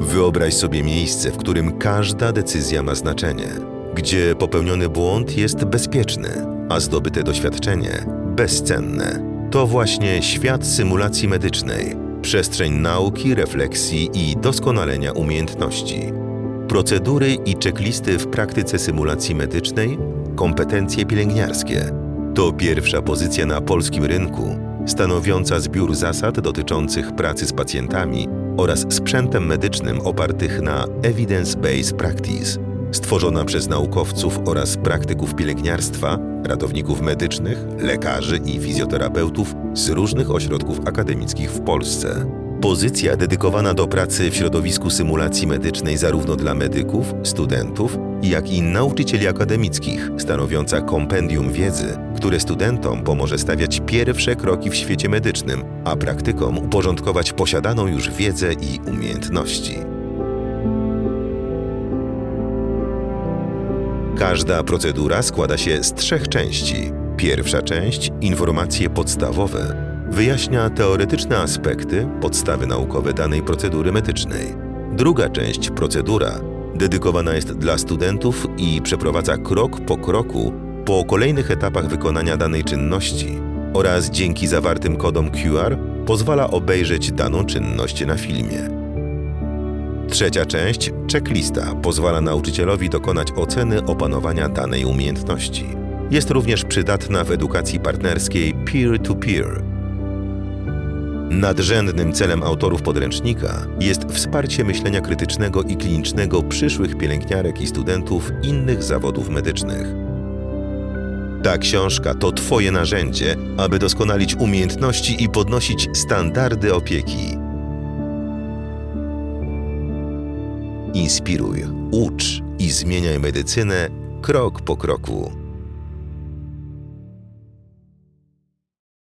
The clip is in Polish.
Wyobraź sobie miejsce, w którym każda decyzja ma znaczenie, gdzie popełniony błąd jest bezpieczny, a zdobyte doświadczenie bezcenne. To właśnie świat symulacji medycznej, przestrzeń nauki, refleksji i doskonalenia umiejętności. Procedury i checklisty w praktyce symulacji medycznej, kompetencje pielęgniarskie. To pierwsza pozycja na polskim rynku, stanowiąca zbiór zasad dotyczących pracy z pacjentami oraz sprzętem medycznym opartych na Evidence-Based Practice, stworzona przez naukowców oraz praktyków pielęgniarstwa, ratowników medycznych, lekarzy i fizjoterapeutów z różnych ośrodków akademickich w Polsce. Pozycja dedykowana do pracy w środowisku symulacji medycznej zarówno dla medyków, studentów, jak i nauczycieli akademickich, stanowiąca kompendium wiedzy, które studentom pomoże stawiać pierwsze kroki w świecie medycznym, a praktykom uporządkować posiadaną już wiedzę i umiejętności. Każda procedura składa się z trzech części. Pierwsza część, informacje podstawowe, wyjaśnia teoretyczne aspekty, podstawy naukowe danej procedury medycznej. Druga część, procedura, dedykowana jest dla studentów i przeprowadza krok po kroku po kolejnych etapach wykonania danej czynności oraz dzięki zawartym kodom QR pozwala obejrzeć daną czynność na filmie. Trzecia część, checklista, pozwala nauczycielowi dokonać oceny opanowania danej umiejętności. Jest również przydatna w edukacji partnerskiej peer-to-peer. Nadrzędnym celem autorów podręcznika jest wsparcie myślenia krytycznego i klinicznego przyszłych pielęgniarek i studentów innych zawodów medycznych. Ta książka to Twoje narzędzie, aby doskonalić umiejętności i podnosić standardy opieki. Inspiruj, ucz i zmieniaj medycynę krok po kroku.